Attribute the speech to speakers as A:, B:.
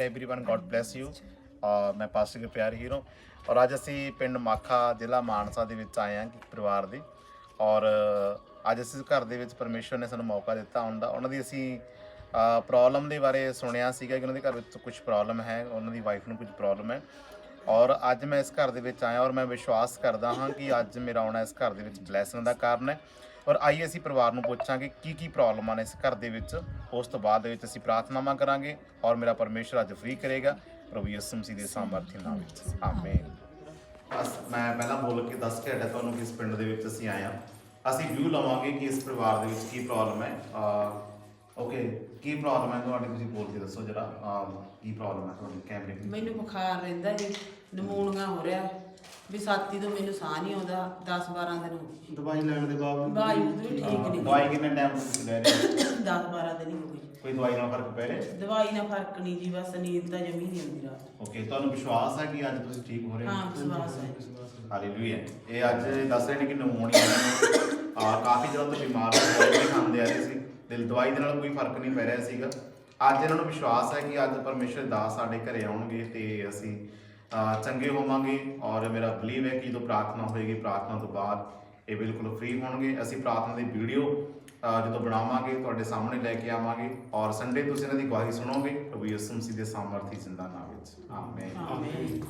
A: Everyone God bless you ਮੈਂ pastor Gurpyar hero ਔਰ ਅੱਜ ਅਸੀਂ ਪਿੰਡ ਮਾਖਾ ਜ਼ਿਲ੍ਹਾ ਮਾਨਸਾ ਦੇ ਵਿੱਚ ਆਏ ਹਾਂ ਇੱਕ ਪਰਿਵਾਰ ਦੇ ਔਰ ਅੱਜ ਅਸੀਂ ਘਰ ਦੇ ਵਿੱਚ ਪਰਮੇਸ਼ਵਰ ਨੇ ਸਾਨੂੰ ਮੌਕਾ ਦਿੱਤਾ ਆਉਣ ਦਾ ਉਹਨਾਂ ਦੀ ਅਸੀਂ ਪ੍ਰੋਬਲਮ ਦੇ ਬਾਰੇ ਸੁਣਿਆ ਸੀਗਾ ਕਿ ਉਹਨਾਂ ਦੇ ਘਰ ਵਿੱਚ ਕੁਝ ਪ੍ਰੋਬਲਮ ਹੈ ਉਹਨਾਂ ਦੀ ਵਾਈਫ ਨੂੰ ਕੁਝ ਪ੍ਰੋਬਲਮ ਹੈ ਔਰ ਅੱਜ ਮੈਂ ਇਸ ਘਰ ਦੇ ਵਿੱਚ ਆਇਆ ਔਰ ਮੈਂ ਵਿਸ਼ਵਾਸ ਕਰਦਾ ਹਾਂ ਕਿ ਅੱਜ ਮੇਰਾ ਆਉਣਾ ਇਸ ਘਰ ਦੇ ਵਿੱਚ ਬਲੇਸਿੰਗ ਦਾ ਕਾਰਨ ਹੈ ਔਰ ਆਈਏ ਅਸੀਂ ਪਰਿਵਾਰ ਨੂੰ ਪੁੱਛਾਂਗੇ ਕੀ ਕੀ ਪ੍ਰੋਬਲਮਾਂ ਨੇ ਇਸ ਘਰ ਦੇ ਵਿੱਚ। ਉਸ ਤੋਂ ਬਾਅਦ ਦੇ ਵਿੱਚ ਅਸੀਂ ਪ੍ਰਾਰਥਨਾਵਾਂ ਕਰਾਂਗੇ ਔਰ ਮੇਰਾ ਪਰਮੇਸ਼ਰ ਅੱਜ ਫ੍ਰੀ ਕਰੇਗਾ। ਪ੍ਰਭੂ ਯਿਸੂ ਮਸੀਹ ਦੇ ਸਾਮਰਥੀ ਨਾਮ ਵਿੱਚ। ਆਮੇਨ ਬਸ ਮੈਂ ਪਹਿਲਾਂ ਬੋਲ ਕੇ ਦੱਸ ਕੇ ਹਟਿਆ ਤੁਹਾਨੂੰ ਕਿ ਇਸ ਪਿੰਡ ਦੇ ਵਿੱਚ ਅਸੀਂ ਆਏ ਹਾਂ। ਅਸੀਂ ਵਿਊ ਲਵਾਂਗੇ ਕਿ ਇਸ ਪਰਿਵਾਰ ਦੇ ਵਿੱਚ ਕੀ ਪ੍ਰੋਬਲਮ ਹੈ। ਓਕੇ ਕੀ ਪ੍ਰੋਬਲਮ ਹੈ ਤੁਹਾਡੀ? ਤੁਸੀਂ ਬੋਲ ਕੇ ਦੱਸੋ ਜਰਾ। ਕੀ ਪ੍ਰੋਬਲਮ ਹੈ ਤੁਹਾਡੀ? ਕੈਮਰੇ ਦੀ
B: ਮੈਨੂੰ ਬੁਖਾਰ ਰਹਿੰਦਾ ਜੀ। ਨਮੂਨੀਆ ਹੋ ਰਿਹਾ। ਵੀ ਸਾਤੀ ਤੋਂ ਮੈਨੂੰ ਸਾਹ ਨਹੀਂ ਆਉਂਦਾ 10 12 ਦਿਨ ਹੋ ਗਏ।
C: ਦਵਾਈ ਲੈਣ ਦੇ ਬਾਵਜੂਦ
B: ਬਾਈ ਵੀ ਠੀਕ ਨਹੀਂ।
A: ਦਵਾਈ ਕਿੰਨੇ ਟਾਈਮ ਤੋਂ ਲੈ ਰਹੇ ਹੋ
B: 10 12 ਦਿਨ ਹੀ ਗਏ।
A: ਕੋਈ ਦਵਾਈ ਨਾਲ ਫ਼ਰਕ ਪੈ ਰਿਹਾ?
B: ਦਵਾਈ ਨਾਲ ਫ਼ਰਕ ਨਹੀਂ ਜੀ ਬਸ ਨੀਂਦ ਤਾਂ ਜਮੀ ਨਹੀਂ ਆਉਂਦੀ ਰਾਤ
A: ਓਕੇ ਤੁਹਾਨੂੰ ਵਿਸ਼ਵਾਸ ਹੈ ਕਿ ਅੱਜ ਤੁਸੀਂ ਠੀਕ ਹੋ ਰਹੇ ਹੋ?
B: ਹਾਂ ਵਿਸ਼ਵਾਸ ਹੈ।
A: ਹਾਲੇਲੂਇਆ ਇਹ ਅੱਜ ਦੱਸ ਰਹੇ ਨੇ ਕਿ ਨਮੂਨੀਆ ਆ ਕਾਫੀ ਦਿਨਾਂ ਤੋਂ ਬਿਮਾਰ ਹੋ ਦਵਾਈ ਵੀ ਖਾਂਦੇ ਆ ਰਹੇ ਸੀ। ਦਿਲ ਦਵਾਈ ਦੇ ਨਾਲ ਕੋਈ ਫ਼ਰਕ ਨਹੀਂ ਪੈ ਰਿਹਾ ਸੀਗਾ। ਅੱਜ ਇਹਨਾਂ ਨੂੰ ਵਿਸ਼ਵਾਸ ਹੈ ਕਿ ਅੱਜ ਪਰਮੇਸ਼ਰ ਦੇ ਦਾਸ ਸਾਡੇ ਘਰੇ ਆਉਣਗੇ ਤੇ ਅਸੀਂ ਚੰਗੇ ਹੋਵਾਂਗੇ ਔਰ ਮੇਰਾ ਬਲੀਵ ਹੈ ਕਿ ਜਦੋਂ ਪ੍ਰਾਰਥਨਾ ਹੋਏਗੀ, ਪ੍ਰਾਰਥਨਾ ਤੋਂ ਬਾਅਦ ਇਹ ਬਿਲਕੁਲ ਫ੍ਰੀ ਹੋਣਗੇ। ਅਸੀਂ ਪ੍ਰਾਰਥਨਾ ਦੀ ਵੀਡੀਓ ਜਦੋਂ ਬਣਾਵਾਂਗੇ, ਤੁਹਾਡੇ ਸਾਹਮਣੇ ਲੈ ਕੇ ਆਵਾਂਗੇ ਔਰ ਸੰਡੇ ਤੁਸੀਂ ਇਹਨਾਂ ਦੀ ਗਵਾਹੀ ਸੁਣੋਗੇ ਪ੍ਰਭੂ ਯਿਸੂ ਮਸੀਹ ਦੇ ਸਾਮਰਥੀ ਜ਼ਿੰਦਾ ਨਾਮ ਵਿੱਚ। Amen
B: amen